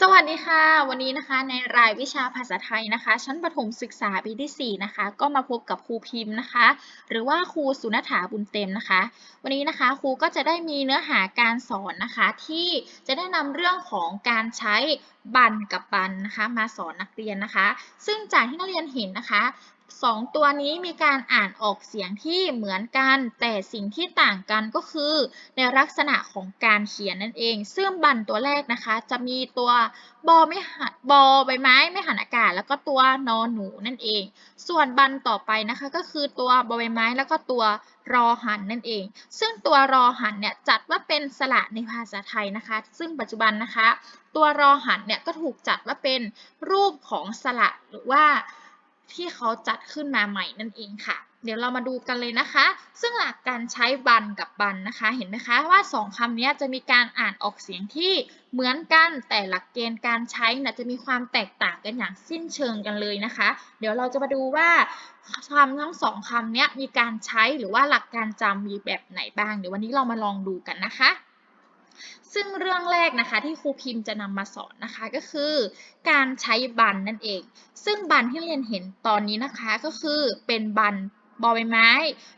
สวัสดีค่ะ วันนี้นะคะในรายวิชาภาษาไทยนะคะ ชั้นประถมศึกษาปีที่ 4 นะคะ ก็มาพบกับครูพิมพ์นะคะ หรือว่าครูสุนัฐาบุญเต็มนะคะ วันนี้นะคะครูก็จะได้มีเนื้อหาการสอนนะคะ ที่จะได้นำเรื่องของการใช้บันกับบันนะคะ มาสอนนักเรียนนะคะ ซึ่งจากที่นักเรียนเห็นนะคะ สองตัวนี้มีการอ่านออกเสียงที่เหมือนกัน แต่สิ่งที่ต่างกันก็คือ ในลักษณะของการเขียนนั่นเอง ซึ่งบันตัวแรกนะคะ จะมีตัวบอไม่หันบอใบไม้ไม่หันอากาศ แล้วก็ตัวนอนหนูนั่นเอง ส่วนบันต่อไปนะคะก็คือตัวบอใบไม้แล้วก็ตัวรอหันนั่นเอง ซึ่งตัวรอหันเนี่ยจัดว่าเป็นสระในภาษาไทยนะคะ ซึ่งปัจจุบันนะคะ ตัวรอหันเนี่ยก็ถูกจัดว่าเป็นรูปของสระหรือว่า ที่เขาจัดขึ้นมาใหม่นั่นเองค่ะ เดี๋ยวเรามาดูกันเลยนะคะ ซึ่งหลักการใช้บันกับบันนะคะ เห็นไหมคะว่าสองคำนี้จะมีการอ่านออกเสียงที่เหมือนกันแต่หลักเกณฑ์การใช้นะจะมีความแตกต่างกันอย่างสิ้นเชิงกันเลยนะคะ เดี๋ยวเราจะมาดูว่าคำทั้งสองคำนี้มีการใช้หรือว่าหลักการจำมีแบบไหนบ้าง เดี๋ยววันนี้เรามาลองดูกันนะคะ ซึ่งเรื่องแรกนะคะที่ครูพิมพ์จะนำมาสอนนะคะก็คือ การใช้บันนั่นเอง ซึ่งบันที่เรียนเห็นตอนนี้นะคะก็คือเป็นบันบอใบไม้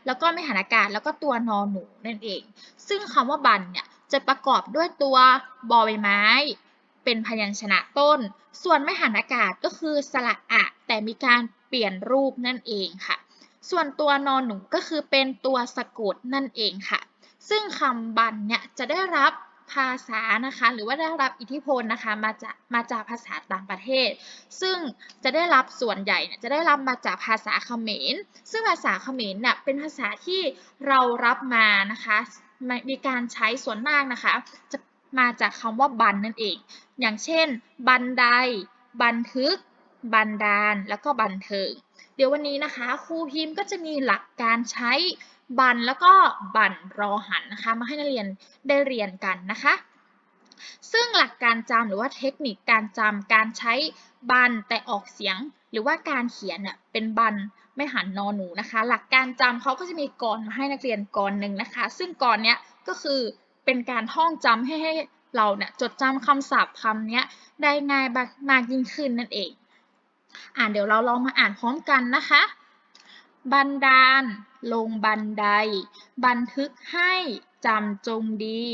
แล้วก็ไม่หันอากาศแล้วก็ตัวนอนหนูนั่นเอง ซึ่งคำว่าบันเนี่ยจะประกอบด้วยตัวบอใบไม้ เป็นพยัญชนะต้น ส่วนไม่หันอากาศก็คือสระอะแต่มีการเปลี่ยนรูปนั่นเองค่ะ ส่วนตัวนอนหนูก็คือเป็นตัวสะกดนั่นเองค่ะ ซึ่งคำบันเนี่ยจะได้รับ ภาษานะคะ หรือว่าได้รับอิทธิพลนะคะมาจากมาจากภาษาต่างประเทศ ซึ่งจะได้รับส่วนใหญ่จะได้รับมาจากภาษาเขมร ซึ่งภาษาเขมรเนี่ยเป็นภาษาที่เรารับมานะคะมีการใช้ส่วนมากนะคะ จะมาจากคำว่าบันนั่นเอง อย่างเช่น บันได บันทึก บันดาล แล้วก็บันเทิง เดี๋ยววันนี้นะคะครูพิมพ์ก็จะมีหลักการใช้ บันแล้วก็บันรอหันนะคะมาให้นักเรียนได้เรียนกันนะคะ ซึ่งหลักการจำหรือว่าเทคนิคการจำการใช้บันแต่ออกเสียง หรือว่าการเขียนเนี่ยเป็นบันไม่หันนอนหนูนะคะ หลักการจำเขาก็จะมีกรมาให้นักเรียนกรหนึ่งนะคะ ซึ่งกรเนี้ยก็คือเป็นการท่องจำให้ให้เราเนี่ยจดจำคำศัพท์คำนี้ได้ง่ายมากยิ่งขึ้นนั่นเอง อ่านเดี๋ยวเราลองมาอ่านพร้อมกันนะคะ บันดาล ลงบันได บันทึกให้จำจงดี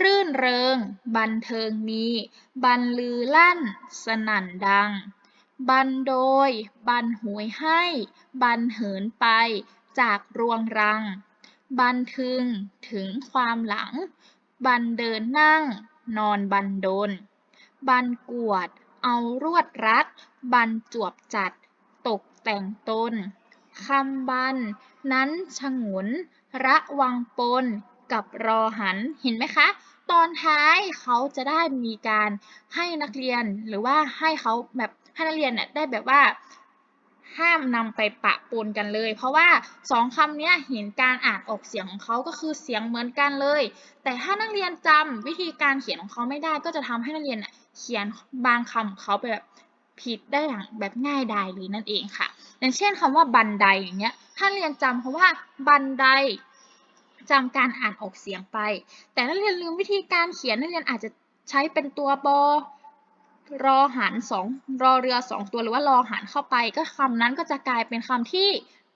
รื่นเริง บันเทิงมี บันลือลั่น สนั่นดัง บันโดย บันหวยให้ บันเหินไป จากรวงรัง บันทึง ถึงความหลัง บันเดินนั่ง นอนบันดลบันกวด เอารวดรัด บันจวบจัด ตกแต่งตน คำบัน นั้นฉงน ระวังปน กับรอหัน เห็นไหมคะ ตอนท้ายเขาจะได้มีการให้นักเรียนหรือว่าให้เขาแบบให้นักเรียนเนี่ยได้แบบว่าห้ามนำไปปะปนกันเลย เพราะว่าสองคำนี้เห็นการอ่านออกเสียงของเขาก็คือเสียงเหมือนกันเลย แต่ถ้านักเรียนจำวิธีการเขียนของเขาไม่ได้ ก็จะทำให้นักเรียนเขียนบางคำของเขาไปแบบผิดได้อย่างแบบง่ายดายเลยนั่นเองค่ะ อย่างเช่นคำว่าบันไดอย่างเงี้ยถ้าเรียนจำคำว่าบันไดจำการอ่านออกเสียงไป แต่นักเรียนลืมวิธีการเขียนนักเรียนอาจจะใช้เป็นตัวบอรอหารสองรอเรือสองตัวหรือว่ารอหารเข้าไป ก็คำนั้นก็จะกลายเป็นคำที่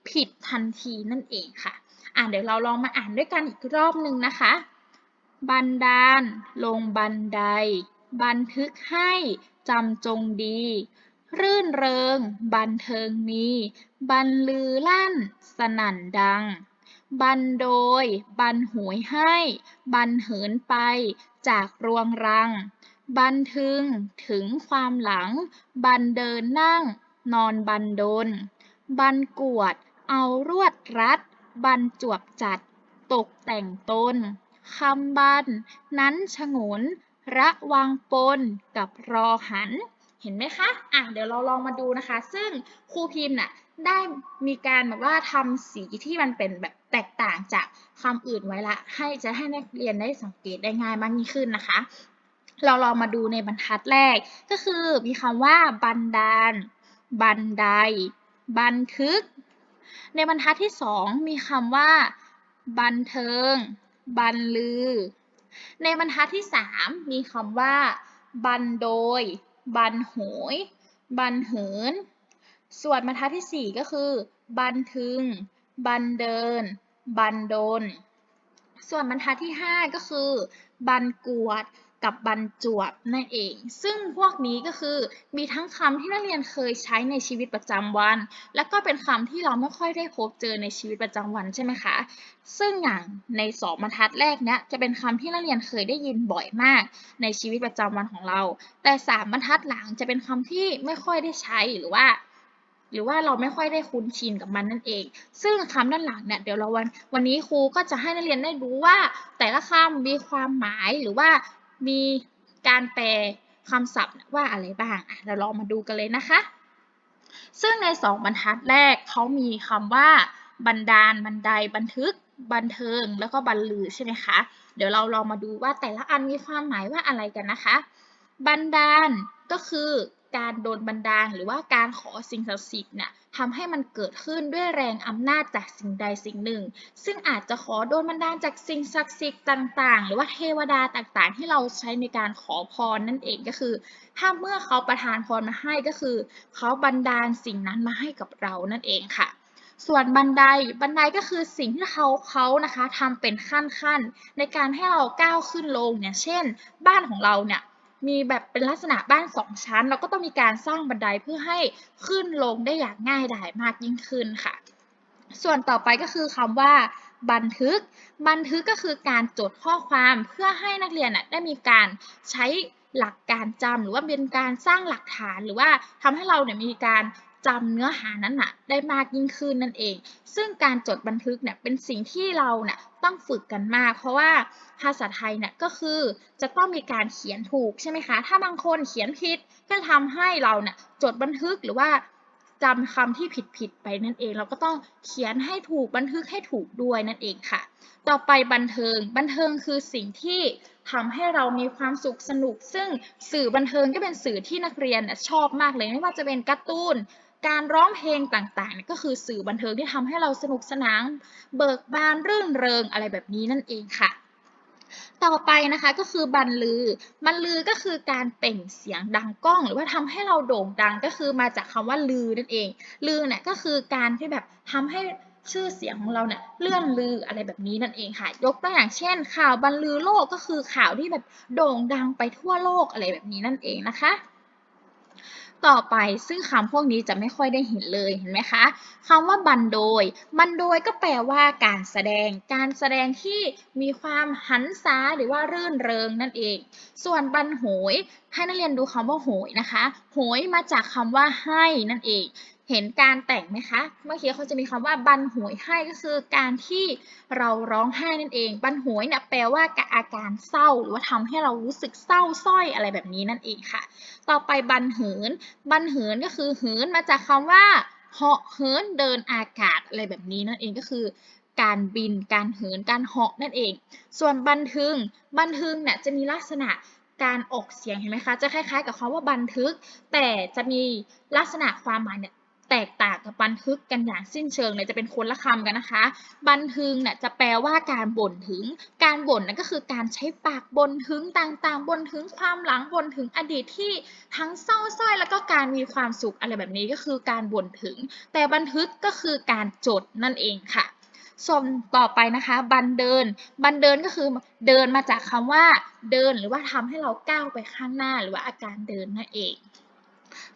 ผิดทันทีนั่นเองค่ะ อ่านเดี๋ยวเราลองมาอ่านด้วยกันอีกรอบหนึ่งนะคะ บันดาล ลงบันได บันทึกให้จำจงดี รื่นเริง บันเทิงมีบันลือลั่น สนั่นดัง บันโดย บันหวยให้ บันเหินไปจากรวงรัง บันทึงถึงความหลัง บันเดินนั่ง นอนบันโดลบันกวด เอารวดรัด บันจวบจัด ตกแต่งตนคำบัน นั้นฉงน ระวังปนกับรอหัน เห็นไหมคะ อะ เดี๋ยวเราลองมาดูนะคะ ซึ่งครูพิมพ์น่ะได้มีการแบบว่าทำสีที่มันเป็นแบบแตกต่างจากคำอื่นไว้ละ ให้จะให้นักเรียนได้สังเกตได้ง่ายมากยิ่งขึ้นนะคะ เราลองมาดูในบรรทัดแรก ก็คือมีคำว่าบันดาล บันได บันทึก ในบรรทัดที่สองมีคำว่า บันเทิง บันลือ ในบรรทัดที่สามมีคำว่า บันโดย บันโหย บันเหิน ส่วนบรรทัดที่ 4 ก็คือ บันทึง บันเดิน บันโดน ส่วนบรรทัดที่ 5 ก็คือ บันกวด กับบรรจวบนั่นเอง ซึ่งพวกนี้ก็คือมีทั้งคำที่นักเรียนเคยใช้ในชีวิตประจำวัน และก็เป็นคำที่เราไม่ค่อยได้พบเจอในชีวิตประจำวันใช่ไหมคะ ซึ่งอย่างในสองบรรทัดแรกเนี้ยจะเป็นคำที่นักเรียนเคยได้ยินบ่อยมาก ในชีวิตประจำวันของเรา แต่สามบรรทัดหลังจะเป็นคำที่ไม่ค่อยได้ใช้หรือว่าหรือว่าเราไม่ค่อยได้คุ้นชินกับมันนั่นเอง ซึ่งคำด้านหลังเนี่ยเดี๋ยวเราวันวันนี้ครูก็จะให้นักเรียนได้รู้ว่า แต่ละคำมีความหมายหรือว่า มีการแปลคำศัพท์ว่าอะไรบ้างอะเราลองมาดูกันเลยนะคะ ซึ่งในสองบรรทัดแรกเขามีคำว่า บันดาล บันได บันทึก บันเทิง แล้วก็บรรลือใช่ไหมคะ เดี๋ยวเราลองมาดูว่าแต่ละอันมีความหมายว่าอะไรกันนะคะ บันดาลก็คือ การโดนบันดาลหรือว่าการขอสิ่งศักดิ์สิทธิ์เนี่ยทำให้มันเกิดขึ้นด้วยแรงอำนาจจากสิ่งใดสิ่งหนึ่ง ซึ่งอาจจะขอโดนบันดาลจากสิ่งศักดิ์สิทธิ์ต่าง ๆ หรือว่าเทวดาต่างๆ ที่เราใช้ในการขอพรนั่นเองก็คือ ถ้าเมื่อเขาประทานพรมาให้ก็คือ เขาบันดาลสิ่งนั้นมาให้กับเรานั่นเองค่ะส่วนบันได บันไดก็คือสิ่งที่เขาเขานะคะทำเป็นขั้นๆในการให้เราก้าวขึ้นลงเนี่ย เช่น บ้านของเราเนี่ย มีแบบเป็นลักษณะบ้านสองชั้น เราก็ต้องมีการสร้างบันไดเพื่อให้ขึ้นลงได้อย่างง่ายดายมากยิ่งขึ้นค่ะ ส่วนต่อไปก็คือคำว่าบันทึก บันทึกก็คือการจดข้อความเพื่อให้นักเรียนได้มีการใช้หลักการจำหรือว่าเป็นการสร้างหลักฐานหรือว่าทำให้เราเนี่ยมีการ จำเนื้อหานั้นนะได้มากยิ่งขึ้นนั่นเอง ซึ่งการจดบันทึกเนี่ยเป็นสิ่งที่เราเนี่ยต้องฝึกกันมาก เพราะว่าภาษาไทยเนี่ยก็คือจะต้องมีการเขียนถูกใช่ไหมคะ ถ้าบางคนเขียนผิดก็ทำให้เราเนี่ยจดบันทึกหรือว่าจำคำที่ผิดๆไปนั่นเอง เราก็ต้องเขียนให้ถูกบันทึกให้ถูกด้วยนั่นเองค่ะ ต่อไปบันเทิง บันเทิงคือสิ่งที่ทำให้เรามีความสุขสนุก ซึ่งสื่อบันเทิงก็เป็นสื่อที่นักเรียนชอบมากเลย ไม่ว่าจะเป็นการ์ตูน การร้องเพลงต่างๆก็คือสื่อบันเทิงที่ทำให้เราสนุกสนานเบิกบานรื่นเริงอะไรแบบนี้นั่นเองค่ะ ต่อไปนะคะก็คือบรรลือ บรรลือก็คือการเปล่งเสียงดังก้อง หรือว่าทำให้เราโด่งดังก็คือมาจากคำว่าลือนั่นเอง ลือเนี่ยก็คือการที่แบบทำให้ชื่อเสียงของเราเนี่ยเลื่อนลืออะไรแบบนี้นั่นเองค่ะ ยกตัวอย่างเช่น ข่าวบรรลือโลกก็คือข่าวที่แบบโด่งดังไปทั่วโลกอะไรแบบนี้นั่นเองนะคะ ต่อไปซึ่งคำพวกนี้จะไม่ค่อยได้เห็นเลยเห็นไหมคะคำว่าบันโดย บันโดยก็แปลว่าการแสดง การแสดงที่มีความหันษาหรือว่ารื่นเริงนั่นเอง ส่วนบันโหย ให้นักเรียนดูคำว่าโหยนะคะ โหยมาจากคำว่าให้นั่นเอง เห็นการแต่งไหมคะ เมื่อกี้เขาจะมีคำว่าบันหวยให้ก็คือการที่เราร้องไห้นั่นเอง บันหวยเนี่ยแปลว่าอาการเศร้า หรือว่าทำให้เรารู้สึกเศร้าส้อยอะไรแบบนี้นั่นเองค่ะ ต่อไปบันเหิน บันเหินก็คือเหินมาจากคำว่าเหาะเหินเดินอากาศอะไรแบบนี้นั่นเองก็คือ การบิน การเหิน การเหาะนั่นเอง ส่วนบันทึง บันทึงเนี่ยจะมีลักษณะการออกเสียงเห็นไหมคะ จะคล้ายๆ กับคำว่าบันทึก แต่จะมีลักษณะความหมายเนี่ย แตกต่างกับบันทึกกันอย่างสิ้นเชิงเลยจะเป็นคนละคำกันนะคะ บันทึงเนี่ยจะแปลว่าการบ่นถึง การบ่นนั่นก็คือการใช้ปากบ่นถึงต่างๆบ่นถึงความหลังบ่นถึงอดีตที่ทั้งเศร้าส้อยแล้วก็การมีความสุขอะไรแบบนี้ก็คือการบ่นถึง แต่บันทึกก็คือการจดนั่นเองค่ะส่วนต่อไปนะคะ บันเดิน บันเดินก็คือเดินมาจากคำว่าเดินหรือว่าทำให้เราก้าวไปข้างหน้าหรือว่าอาการเดินนั่นเอง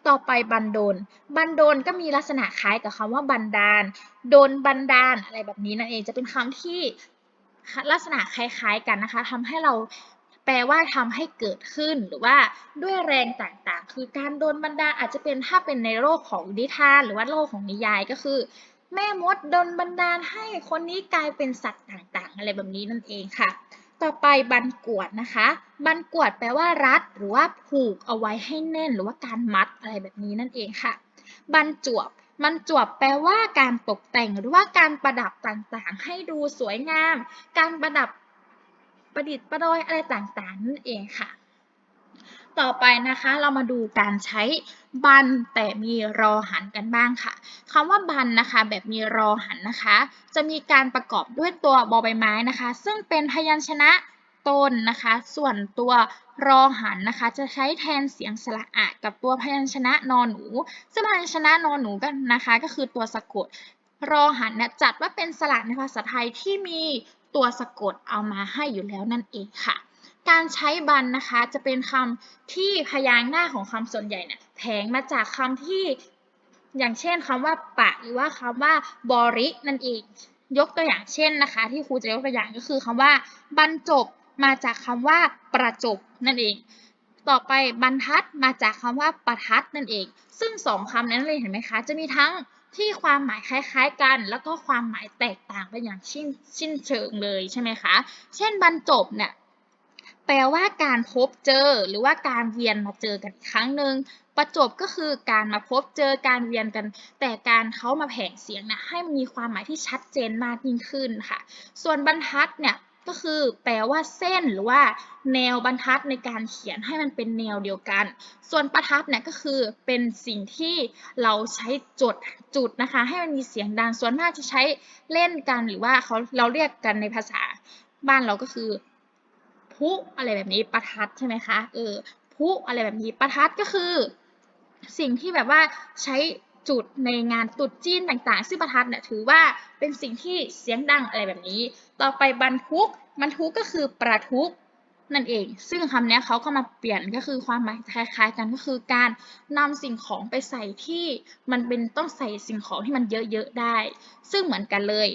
ต่อไปบันโดนบันโดนก็มีลักษณะคล้ายกับคำว่าบันดาล โดนบันดาลอะไรแบบนี้นั่นเองจะเป็นคำที่ลักษณะคล้ายๆกันนะคะทำให้เราแปลว่าทำให้เกิดขึ้นหรือว่าด้วยแรงต่างๆ คือการโดนบันดาลอาจจะเป็นถ้าเป็นในโลกของนิทานหรือว่าโลกของนิยายก็คือ แม่มดโดนบันดาลให้คนนี้กลายเป็นสัตว์ต่างๆ อะไรแบบนี้นั่นเองค่ะ ต่อไปบันกวดนะคะ บันกวดแปลว่ารัด หรือว่าผูกเอาไว้ให้แน่น หรือว่าการมัดอะไรแบบนี้นั่นเองค่ะ บันจวบบันจวบแปลว่าการตกแต่งหรือว่าการประดับต่างๆ ให้ดูสวยงาม การประดับประดิษฐ์ประดอยอะไรต่างๆนั่นเองค่ะ ต่อไปนะคะเรามาดูการใช้ บันแต่มีรอหันกันบ้างค่ะคำว่าบันนะคะ แบบมีรอหันนะคะ จะมีการประกอบด้วยตัวบอใบไม้นะคะ ซึ่งเป็นพยัญชนะต้นนะคะ ส่วนตัวรอหันนะคะ จะใช้แทนเสียงสระอะกับตัวพยัญชนะนอนหนู ซึ่งพยัญชนะนอนหนูกันนะคะ ก็คือตัวสะกดรอหันเนี่ยจัดว่าเป็นสระในภาษาไทยที่มีตัวสะกดเอามาให้อยู่แล้วนั่นเองค่ะ การใช้บันนะคะจะเป็นคำที่พยางค์หน้าของคำส่วนใหญ่เนี่ยแผงมาจากคำที่อย่างเช่นคำว่าปะหรือว่าคำว่าบรินั่นเอง ยกตัวอย่างเช่นนะคะ ที่ครูจะยกตัวอย่างก็คือคำว่า บรรจบมาจากคำว่าประจบนั่นเอง ต่อไปบรรทัดมาจากคำว่าประทัดนั่นเอง ซึ่งสองคำนั้นเลยเห็นไหมคะ จะมีทั้งที่ความหมายคล้ายๆกัน แล้วก็ความหมายแตกต่างไปอย่างชิ้นชิ้นเชิงเลยใช่ไหมคะ เช่นบรรจบเนี่ย แปลว่าการพบเจอ หรือว่าการเวียนมาเจอกันอีกครั้งหนึ่งประจบก็คือการมาพบเจอการเวียนกัน แต่การเขามาแผงเสียงนะให้มันมีความหมายที่ชัดเจนมากยิ่งขึ้นค่ะ ส่วนบรรทัดเนี่ยก็คือแปลว่าเส้นหรือว่า แนวบรรทัดในการเขียนให้มันเป็นแนวเดียวกัน ส่วนประทัดเนี่ยก็คือเป็นสิ่งที่เราใช้จดจุดนะคะ ให้มันมีเสียงดังส่วนมากจะใช้เล่นกันหรือว่าเขาเราเรียกกันในภาษาบ้านเราก็คือ พุอะไรแบบนี้ประทัดใช่ไหมคะเออพุอะไรแบบนี้ประทัดก็คือ สิ่งที่แบบว่าใช้จุดในงานตรุษจีนต่างๆ ซึ่งประทัดเนี่ยถือว่าเป็นสิ่งที่เสียงดังอะไรแบบนี้ ต่อไปบรรทุกบรรทุกก็คือประทุกนั่นเอง ซึ่งคำนี้เขาก็มาเปลี่ยนก็คือความหมายคล้ายๆกันก็คือการนำสิ่งของไปใส่ที่มันเป็นต้องใส่สิ่งของที่มันเยอะๆได้ ซึ่งเหมือนกันเลย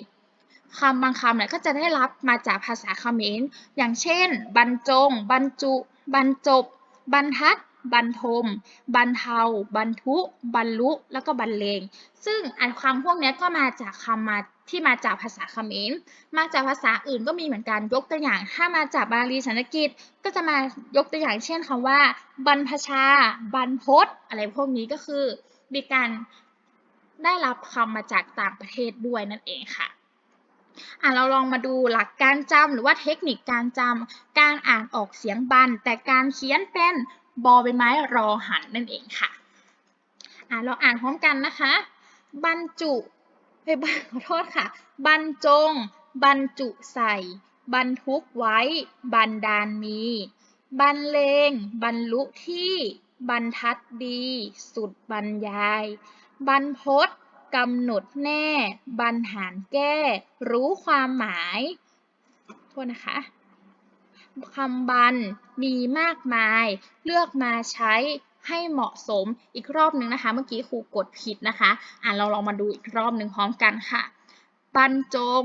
คำบางคำเนี่ยก็จะได้รับมาจากภาษาเขมร อย่างเช่น บรรจง บรรจุ บรรจบบรรทัด บรรทม บรรเทา บรรทุ บรรลุ แล้วก็บรรเลง ซึ่งอันความพวกนี้ก็มาจากคำมาที่มาจากภาษาเขมร มาจากภาษาอื่นก็มีเหมือนกัน ยกตัวอย่าง ถ้ามาจากบาลีสันสกฤต ก็จะมายกตัวอย่างเช่นคำว่า บรรพชา บรรพตอะไรพวกนี้ก็คือมีการได้รับคำมาจากต่างประเทศด้วยนั่นเองค่ะ อะเราลองมาดูหลักการจำหรือว่าเทคนิคการจำการอ่านออกเสียงบัน แต่การเขียนเป็นบอใบไม้รอหันนั่นเองค่ะอะเราอ่านพร้อมกันนะคะ บรรจุเอ้ยขอโทษค่ะ บรรจง บรรจุใส่ บรรทุกไว้บันดาลมี บรรเลง บรรลุที่ บรรทัดดี สุดบรรยาย บรรพต กำหนดแน่ บรรหารแก้ รู้ความหมาย โทษนะคะคำบันมีมากมาย เลือกมาใช้ให้เหมาะสมอีกรอบหนึ่งนะคะ เมื่อกี้ครูกดผิดนะคะ อะเราลองมาดูอีกรอบหนึ่งพร้อมกันค่ะ บรรจง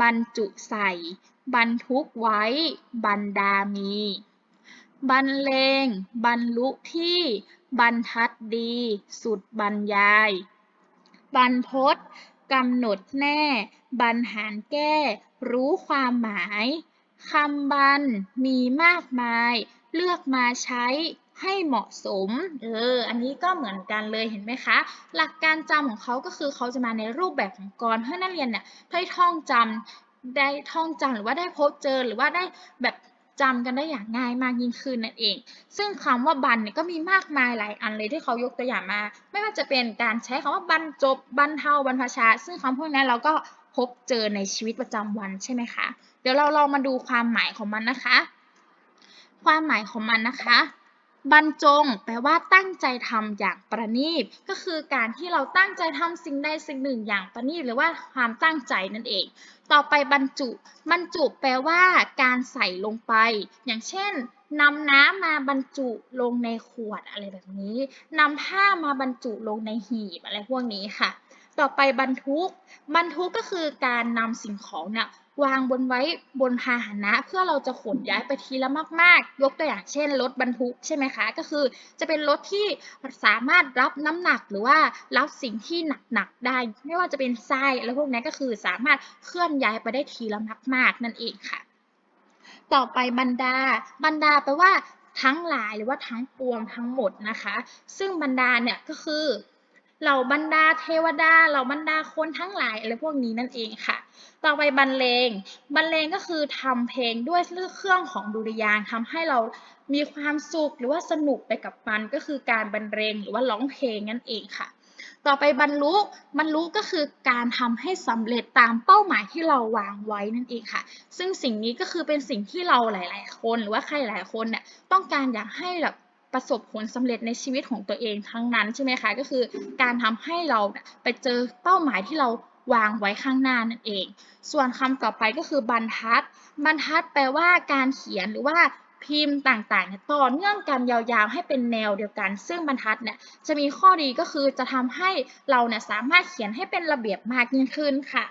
บรรจุใส่ บรรทุกไว้ บรรดามี บรรเลง บรรลุที่ บรรทัดดี สุดบรรยาย บรรพตกำหนดแน่ บรรหารแก้ รู้ความหมายคำบันมีมากมาย เลือกมาใช้ให้เหมาะสม เออ อันนี้ก็เหมือนกันเลยเห็นไหมคะ หลักการจำของเขาก็คือเขาจะมาในรูปแบบของกรให้นักเรียนเนี่ยได้ท่องจำได้ท่องจำหรือว่าได้พบเจอหรือว่าได้แบบ จำกันได้อย่างง่ายมากยิ่งขึ้นนั่นเอง ซึ่งคำว่าบันเนี่ยก็มีมากมายหลายอันเลยที่เขายกตัวอย่างมา ไม่ว่าจะเป็นการใช้คำว่าบรรจบบรรเทาบรรพชา ซึ่งคำพวกนี้เราก็พบเจอในชีวิตประจำวันใช่ไหมคะ เดี๋ยวเราลองมาดูความหมายของมันนะคะ ความหมายของมันนะคะ บรรจง แปลว่าตั้งใจทำอย่างประณีต ก็คือการที่เราตั้งใจทำสิ่งใดสิ่งหนึ่งอย่างประณีตหรือว่าความตั้งใจนั่นเอง ต่อไปบรรจุ บรรจุแปลว่าการใส่ลงไป อย่างเช่นนำน้ำมาบรรจุลงในขวดอะไรแบบนี้นำผ้ามาบรรจุลงในหีบอะไรพวกนี้ค่ะ ต่อไปบรรทุก บรรทุกก็คือการนำสิ่งของเนี่ย วางบนไว้บนพาหนะ เพื่อเราจะขนย้ายไปทีละมาก ๆ ยกตัวอย่างเช่นรถบรรทุกใช่ไหมคะ ก็คือจะเป็นรถที่สามารถรับน้ำหนักหรือว่ารับสิ่งที่หนักๆได้ ไม่ว่าจะเป็นทรายแล้วพวกนี้ก็คือสามารถเคลื่อนย้ายไปได้ทีละมาก ๆ นั่นเองค่ะ ต่อไปบรรดา บรรดาแปลว่าทั้งหลายหรือว่าทั้งปวงทั้งหมดนะคะ ซึ่งบรรดาเนี่ยก็คือ เหล่าบรรดาเทวดาเหล่าบรรดาคนทั้งหลายอะไรพวกนี้นั่นเองค่ะ ต่อไปบรรเลง บรรเลงก็คือทำเพลงด้วยเครื่องของดุริยางค์ทำให้เรามีความสุขหรือว่าสนุกไปกับมันก็คือการบรรเลงหรือว่าร้องเพลงนั่นเองค่ะ ต่อไปบรรลุบรรลุก็คือการทำให้สำเร็จตามเป้าหมายที่เราวางไว้นั่นเองค่ะ ซึ่งสิ่งนี้ก็คือเป็นสิ่งที่เราหลาย ๆ คนหรือว่าใครหลายคนเนี่ยต้องการอยากให้แบบ ประสบผลสำเร็จในชีวิตของตัวเองทั้งนั้นใช่ไหมคะ ก็คือการทำให้เราไปเจอเป้าหมายที่เราวางไว้ข้างหน้านั่นเอง ส่วนคำต่อไปก็คือบรรทัด บรรทัดแปลว่าการเขียนหรือว่าพิมพ์ต่างๆเนี่ยต่อเนื่องกันยาวๆ ให้เป็นแนวเดียวกัน ซึ่งบรรทัดเนี่ยจะมีข้อดีก็คือจะทำให้เราเนี่ยสามารถเขียนให้เป็นระเบียบมากยิ่งขึ้นค่ะ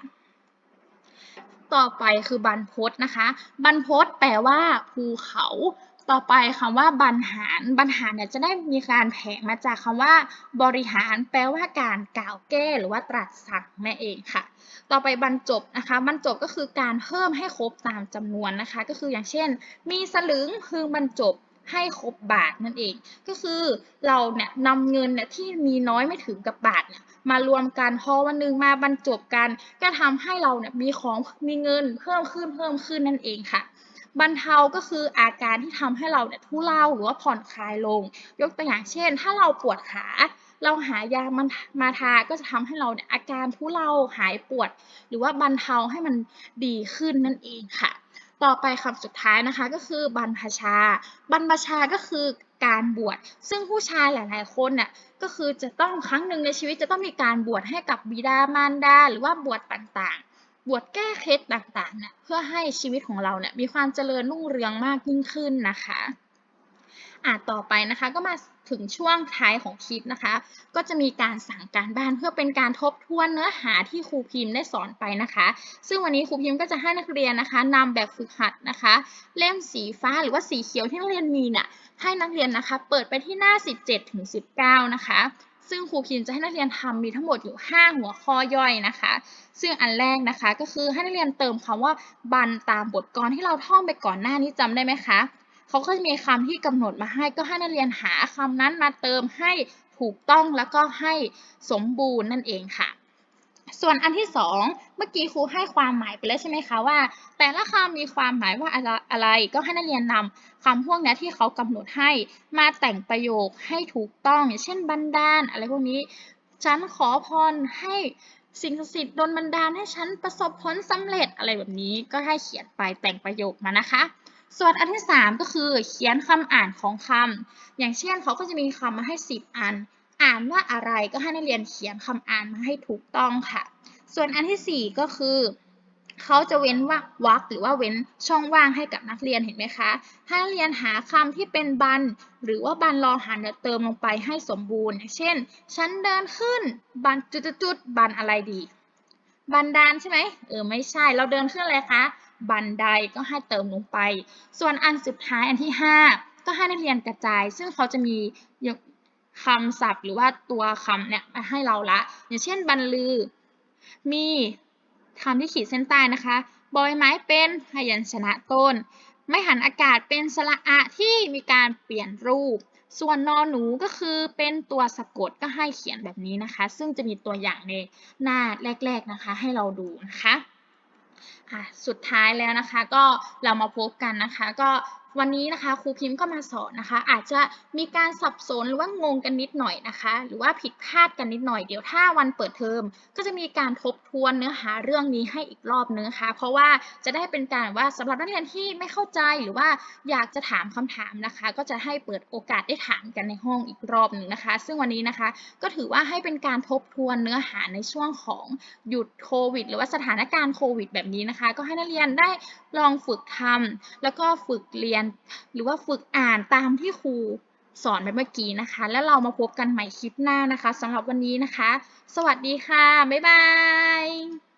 ต่อไปคือบรรพตนะคะ บรรพตแปลว่าภูเขา ต่อไปคำว่าบรรหารบรรหารเนี่ยจะได้มีการแผงมาจากคำว่า บริหารแปลว่าการกล่าวแก้หรือว่าตรัสสั่งนั่นเองค่ะ ต่อไปบรรจบนะคะบรรจบก็คือการเพิ่มให้ครบตามจำนวนนะคะ ก็คืออย่างเช่น มีสลึงพึงบรรจบให้ครบบาทนั่นเอง ก็คือเราเนี่ยนำเงินเนี่ยที่มีน้อยไม่ถึงกับบาทเนี่ยมารวมกันพอวันหนึ่งมาบรรจบกัน ก็ทำให้เราเนี่ยมีของมีเงินเพิ่มขึ้นเพิ่มขึ้นนั่นเองค่ะ บรรเทาก็คืออาการที่ทำให้เราเนี่ยทุเลาหรือว่าผ่อนคลายลง ยกตัวอย่างเช่น ถ้าเราปวดขา เราหายามันมาทาก็จะทำให้เราเนี่ยอาการทุเลาหายปวด หรือว่าบรรเทาให้มันดีขึ้นนั่นเองค่ะ ต่อไปคำสุดท้ายนะคะก็คือบรรพชา บรรพชาก็คือการบวช ซึ่งผู้ชายหลาย ๆ คนน่ะก็คือจะต้องครั้งหนึ่งในชีวิตจะต้องมีการบวชให้กับบิดามารดาหรือว่าบวชต่างๆ บวชแก้เคล็ดต่างๆเนี่ยเพื่อให้ชีวิตของเราเนี่ยมีความเจริญรุ่งเรืองมากยิ่งขึ้นนะคะอะต่อไปนะคะก็มาถึงช่วงท้ายของคลิปนะคะ ก็จะมีการสั่งการบ้านเพื่อเป็นการทบทวนเนื้อหาที่ครูพิมพ์ได้สอนไปนะคะ ซึ่งวันนี้ครูพิมพ์ก็จะให้นักเรียนนะคะนำแบบฝึกหัดนะคะ เล่มสีฟ้าหรือว่าสีเขียวที่นักเรียนมีเนี่ยให้นักเรียนนะคะ เปิดไปที่หน้า 17ถึง19 นะคะ ซึ่งครูพิมจะให้นักเรียนทำมีทั้งหมดอยู่ 5 หัวข้อย่อยนะคะ ซึ่งอันแรกนะคะก็คือให้นักเรียนเติมคำว่าบันตามบทกรที่เราท่องไปก่อนหน้านี้จำได้ไหมคะเขาก็จะมีคำที่กำหนดมาให้ก็ให้นักเรียนหาคำนั้นมาเติมให้ถูกต้องแล้วก็ให้สมบูรณ์นั่นเองค่ะ ส่วนอันที่สองเมื่อกี้ครูให้ความหมายไปแล้วใช่ไหมคะว่า แต่ละคำมีความหมายว่าอะไรก็ให้นักเรียนนำคำพวกนี้ที่เขากำหนดให้มาแต่งประโยคให้ถูกต้องอย่างเช่นบันดาลอะไรพวกนี้ ฉันขอพรให้สิ่งศักดิ์สิทธิ์ดลบันดาลให้ฉันประสบผลสำเร็จอะไรแบบนี้ก็ให้เขียนไปแต่งประโยคมานะคะ ส่วนอันที่ 3 ก็คือเขียนคำอ่านของคำอย่างเช่นเขาก็จะมีคำมาให้ 10 อัน อ่านว่าอะไรก็ให้นักเรียนเขียนคำอ่านมาให้ถูกต้องค่ะ ส่วนอันที่ 4 ก็คือเขาจะเว้นว่าวรรคหรือว่าเว้นช่องว่างให้กับนักเรียนเห็นไหมคะถ้นักเรียนหาคำที่เป็นบัน หรือว่าบันรอหันเติมลงไปให้สมบูรณ์ เช่น ฉันเดินขึ้นบันจุดๆบันอะไรดี บันดาลใช่ไหมเออไม่ใช่ เราเดินขึ้นอะไรคะ บันไดก็ให้เติมลงไป ส่วนอันสุดท้ายอันที่ 5 ก็ให้นักเรียนกระจาย ซึ่งเขาจะมี คำศัพท์หรือว่าตัวคำเนี่ยมาให้เราละ อย่างเช่นบรรลือ มีคำที่ขีดเส้นใต้นะคะบอยไม้เป็นพยัญชนะต้น ไม่หันอากาศเป็นสระอะที่มีการเปลี่ยนรูป ส่วนนอหนูก็คือเป็นตัวสะกดก็ให้เขียนแบบนี้นะคะ ซึ่งจะมีตัวอย่างในหน้าแรก ๆนะคะ ให้เราดูนะคะสุดท้ายแล้วนะคะก็เรามาพบกันนะคะ ก็ วันนี้นะคะครูพิมพ์ก็มาสอนนะคะ อาจจะมีการสับสนหรือว่างงกันนิดหน่อยนะคะ หรือว่าผิดพลาดกันนิดหน่อยเดี๋ยวถ้าวันเปิดเทอมก็จะมีการทบทวนเนื้อหาเรื่องนี้ให้อีกรอบนึงนะคะ เพราะว่าจะได้เป็นการว่าสำหรับนักเรียนที่ไม่เข้าใจหรือว่าอยากจะถามคำถามนะคะ ก็จะให้เปิดโอกาสได้ถามกันในห้องอีกรอบหนึ่งนะคะ ซึ่งวันนี้นะคะ ก็ถือว่าให้เป็นการทบทวนเนื้อหาในช่วงของหยุดโควิด หรือว่าสถานการณ์โควิด แบบนี้นะคะ ก็ให้นักเรียนได้ลองฝึกทำแล้วก็ฝึกเรียนหรือว่าฝึกอ่านตามที่ครูสอนไปเมื่อกี้นะคะ แล้วเรามาพบกันใหม่คลิปหน้านะคะสำหรับวันนี้นะคะ สวัสดีค่ะ บ๊ายบาย